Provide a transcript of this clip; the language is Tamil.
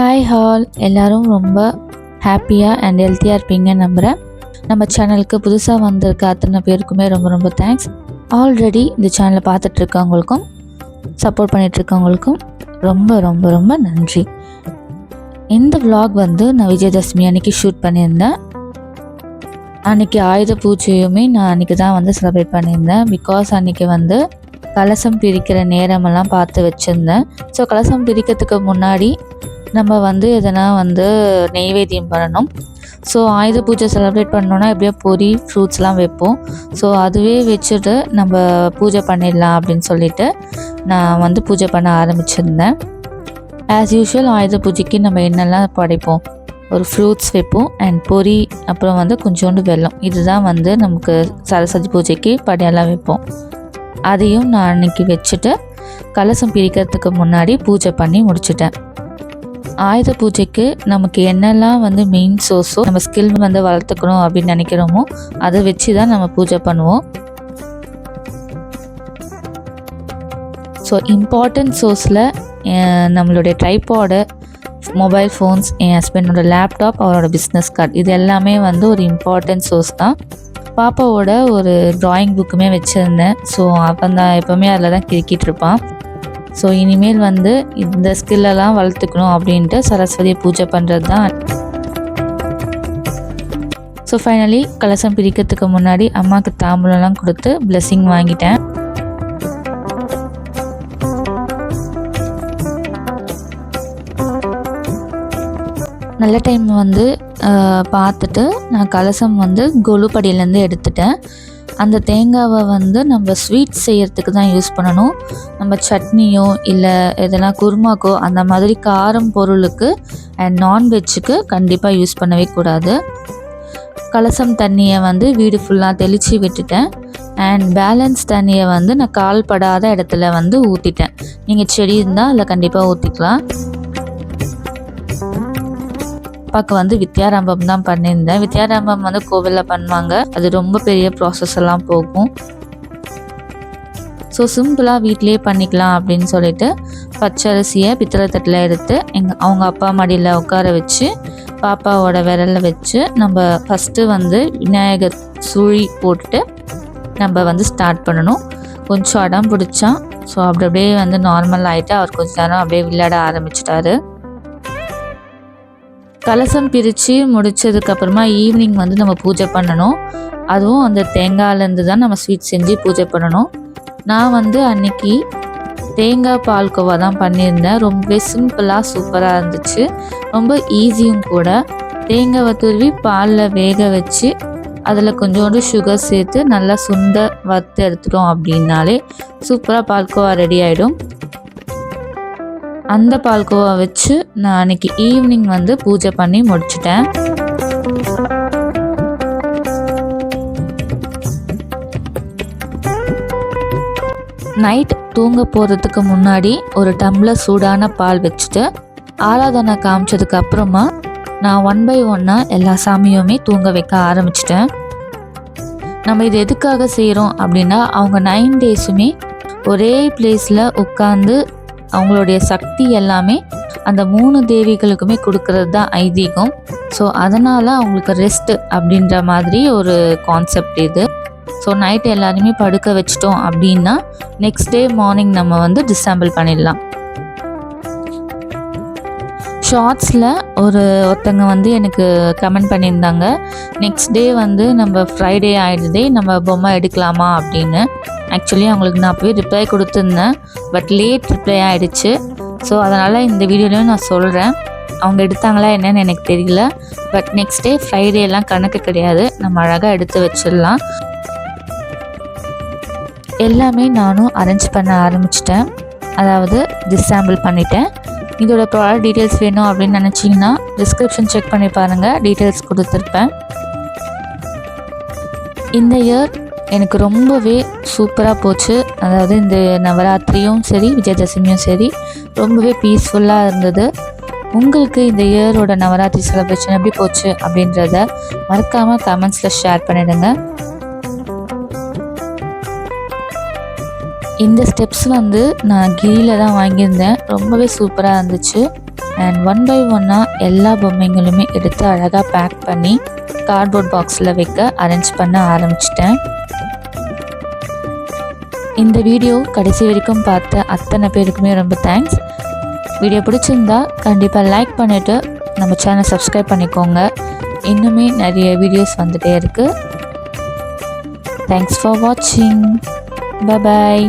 ஹாய் ஹால் எல்லாரும் ரொம்ப ஹாப்பியாக அண்ட் ஹெல்த்தியாக இருப்பீங்கன்னு நம்புகிறேன் நம்ம சேனலுக்கு புதுசாக வந்திருக்க அத்தனை பேருக்குமே ரொம்ப ரொம்ப தேங்க்ஸ் ஆல்ரெடி இந்த சேனலை பார்த்துட்ருக்கவங்களுக்கும் சப்போர்ட் பண்ணிகிட்ருக்கவங்களுக்கும் ரொம்ப ரொம்ப ரொம்ப நன்றி. இந்த விலாக் வந்து நான் விஜயதசமி அன்னைக்கு ஷூட் பண்ணியிருந்தேன். அன்னைக்கு ஆயுத பூஜையுமே நான் அன்றைக்கி தான் வந்து செலிப்ரேட் பண்ணியிருந்தேன். பிகாஸ் அன்னைக்கு வந்து கலசம் பிரிக்கிற நேரமெல்லாம் பார்த்து வச்சுருந்தேன். ஸோ கலசம் பிரிக்கிறதுக்கு முன்னாடி நம்ம வந்து எதனா வந்து நெய்வேத்தியம் பண்ணணும். ஸோ ஆயுத பூஜை செலிப்ரேட் பண்ணோன்னா எப்படியோ பொரி ஃப்ரூட்ஸ்லாம் வைப்போம். ஸோ அதுவே வச்சுட்டு நம்ம பூஜை பண்ணிடலாம் அப்படின்னு சொல்லிட்டு நான் வந்து பூஜை பண்ண ஆரம்பிச்சிருந்தேன். ஆஸ் யூஷுவல் ஆயுத பூஜைக்கு நம்ம என்னெல்லாம் படைப்போம்? ஒரு ஃப்ரூட்ஸ் வைப்போம் அண்ட் பொரி அப்புறம் வந்து கொஞ்சோண்டு வெல்லம். இதுதான் வந்து நமக்கு சரஸ்வதி பூஜைக்கு படையெல்லாம் வைப்போம். அதையும் நான் அன்னைக்கு வச்சுட்டு கலசம் பிரிக்கிறதுக்கு முன்னாடி பூஜை பண்ணி முடிச்சிட்டேன். ஆயுத பூஜைக்கு நமக்கு என்னெல்லாம் வந்து மெயின் சோர்ஸோ நம்ம ஸ்கில் வந்து வளர்த்துக்கணும் அப்படின்னு நினைக்கிறோமோ அதை வச்சு தான் நம்ம பூஜை பண்ணுவோம். ஸோ இம்பார்ட்டன்ட் சோர்ஸில் நம்மளுடைய ட்ரைபாடு மொபைல் ஃபோன்ஸ் என் ஹஸ்பண்டோட லேப்டாப் அவரோட பிஸ்னஸ் கார்டு இது எல்லாமே வந்து ஒரு இம்பார்ட்டன்ட் சோர்ஸ் தான். பாப்பாவோட ஒரு ட்ராயிங் புக்குமே வச்சுருந்தேன். ஸோ அப்போ தான் எப்போவுமே அதில் தான் கிறுக்கிட்டு இருப்பான். ஸோ இனிமேல் வந்து இந்த ஸ்கில்லெல்லாம் வளர்த்துக்கணும் அப்படின்ட்டு சரஸ்வதியை பூஜை பண்ணுறது தான். ஸோ ஃபைனலி கலசம் பிரிக்கிறதுக்கு முன்னாடி அம்மாவுக்கு தாம்பூலம்லாம் கொடுத்து பிளெஸ்ஸிங் வாங்கிட்டேன். நல்ல டைம் வந்து பார்த்துட்டு நான் கலசம் வந்து கொலுப்படியிலேருந்து எடுத்துட்டேன். அந்த தேங்காவை வந்து நம்ம ஸ்வீட் செய்யறதுக்கு தான் யூஸ் பண்ணணும். நம்ம சட்னியோ இல்லை எதனா குருமாக்கோ அந்த மாதிரி காரம் பொருளுக்கு அண்ட் நான்வெஜ்ஜுக்கு கண்டிப்பாக யூஸ் பண்ணவே கூடாது. கலசம் தண்ணியை வந்து வீடு ஃபுல்லாக தெளித்து விட்டுட்டேன். அண்ட் பேலன்ஸ் தண்ணியை வந்து நான் கால் படாத இடத்துல வந்து ஊற்றிட்டேன் நீங்கள் செடி இருந்தால் அதில் கண்டிப்பாக ஊற்றிக்கலாம் அப்பாவுக்கு வந்து வித்யாரம்பம் தான் பண்ணியிருந்தேன். வித்யாரம்பம் வந்து கோவிலில் பண்ணுவாங்க. அது ரொம்ப பெரிய ப்ராசஸ் எல்லாம் போகும். ஸோ சிம்பிளாக வீட்டிலேயே பண்ணிக்கலாம் அப்படின்னு சொல்லிட்டு பச்சரிசியை பித்தளை தட்டில் எடுத்து எங்கள் அவங்க அப்பா மடியில் உட்கார வச்சு பாப்பாவோட விரலில் வச்சு நம்ம ஃபஸ்ட்டு வந்து விநாயகர் சுழி போட்டு நம்ம வந்து ஸ்டார்ட் பண்ணணும். கொஞ்சம் அடம் பிடிச்சா ஸோ அப்படி அப்படியே வந்து நார்மல் ஆகிட்டு அவர் கொஞ்ச நேரம் அப்படியே விளையாட ஆரம்பிச்சிட்டாரு. கலசம் பிரித்து முடிச்சதுக்கப்புறமா ஈவினிங் வந்து நம்ம பூஜை பண்ணணும். அதுவும் அந்த தேங்காயிலேருந்து தான் நம்ம ஸ்வீட் செஞ்சு பூஜை பண்ணணும். நான் வந்து அன்னைக்கு தேங்காய் பால்கோவா தான் பண்ணியிருந்தேன். ரொம்பவே சிம்பிளாக சூப்பராக இருந்துச்சு. ரொம்ப ஈஸியும் கூட. தேங்காவை துருவி பாலில் வேக வச்சு அதில் கொஞ்சோண்டு சுகர் சேர்த்து நல்லா சுண்ட வறுத்து எடுத்துட்டோம் அப்படின்னாலே சூப்பராக பால்கோவா ரெடி ஆகிடும் அந்த பால்கோவா வச்சு நான் அன்னைக்கு ஈவினிங் வந்து பூஜை பண்ணி முடிச்சிட்டேன். நைட் தூங்க போகிறதுக்கு முன்னாடி ஒரு டம்ளர் சூடான பால் வச்சுட்டு ஆராதனை காமிச்சதுக்கு அப்புறமா நான் ஒன் பை ஒன்னாக எல்லா சாமியுமே தூங்க வைக்க ஆரம்பிச்சிட்டேன். நம்ம இது எதுக்காக செய்கிறோம் அப்படின்னா அவங்க நைன் டேஸுமே ஒரே பிளேஸில் உட்காந்து அவங்களுடைய சக்தி எல்லாமே அந்த மூணு தேவிகளுக்குமே கொடுக்கறது தான் ஐதீகம். ஸோ அதனால் அவங்களுக்கு ரெஸ்ட் அப்படின்ற மாதிரி ஒரு கான்செப்ட் இது. ஸோ நைட் எல்லாருமே படுக்க வச்சிட்டோம் அப்படின்னா நெக்ஸ்ட் டே மார்னிங் நம்ம வந்து டிசம்பிள் பண்ணிடலாம். ஷார்ட்ஸில் ஒரு ஒருத்தங்க வந்து எனக்கு கமெண்ட் பண்ணியிருந்தாங்க. நெக்ஸ்ட் டே வந்து நம்ம ஃப்ரைடே ஆகிடுதே நம்ம பொம்மை எடுக்கலாமா அப்படின்னு. ஆக்சுவலி அவங்களுக்கு நான் போய் ரிப்ளை கொடுத்துருந்தேன். பட் லேட் ரிப்ளை ஆகிடுச்சு ஸோ அதனால் இந்த வீடியோலையும் நான் சொல்கிறேன் அவங்க எடுத்தாங்களா என்னன்னு எனக்கு தெரியல. பட் நெக்ஸ்ட் டே ஃப்ரைடே எல்லாம் கணக்கு கிடையாது. நம்ம அழகாக எடுத்து வச்சிடலாம். எல்லாமே நானும் அரேஞ்ச் பண்ண ஆரம்பிச்சிட்டேன். அதாவது டிசாம்பிள் பண்ணிட்டேன். இதோட ப்ராடக்ட் டீட்டெயில்ஸ் வேணும் அப்படின்னு நினச்சிங்கன்னா டிஸ்கிரிப்ஷன் செக் பண்ணி பாருங்கள் டீட்டெயில்ஸ் கொடுத்துருப்பேன். இந்த இயர் எனக்கு ரொம்பவே சூப்பராக போச்சு. அதாவது இந்த நவராத்திரியும் சரி விஜயதசமியும் சரி ரொம்பவே பீஸ்ஃபுல்லாக இருந்தது. உங்களுக்கு இந்த இயரோட நவராத்திரி செலிப்ரேஷன் எப்படி போச்சு அப்படின்றத மறக்காமல் கமெண்ட்ஸில் ஷேர் பண்ணிடுங்க. இந்த ஸ்டெப்ஸ் வந்து நான் கீழே தான் வாங்கியிருந்தேன். ரொம்பவே சூப்பராக இருந்துச்சு. அண்ட் ஒன் பை ஒன்னாக எல்லா பொம்மைங்களுமே எடுத்து அழகாக பேக் பண்ணி கார்ட்போர்ட் பாக்ஸில் வைக்க அரேஞ்ச் பண்ண ஆரம்பிச்சிட்டேன். இந்த வீடியோ கடைசி வரைக்கும் பார்த்த அத்தனை பேருக்குமே ரொம்ப தேங்க்ஸ் வீடியோ பிடிச்சிருந்தா கண்டிப்பாக லைக் பண்ணிவிட்டு நம்ம சேனல் சப்ஸ்கிரைப் பண்ணிக்கோங்க. இன்னுமே நிறைய வீடியோஸ் வந்துகிட்டே இருக்குது தேங்க்ஸ் ஃபார் வாட்சிங் பாய்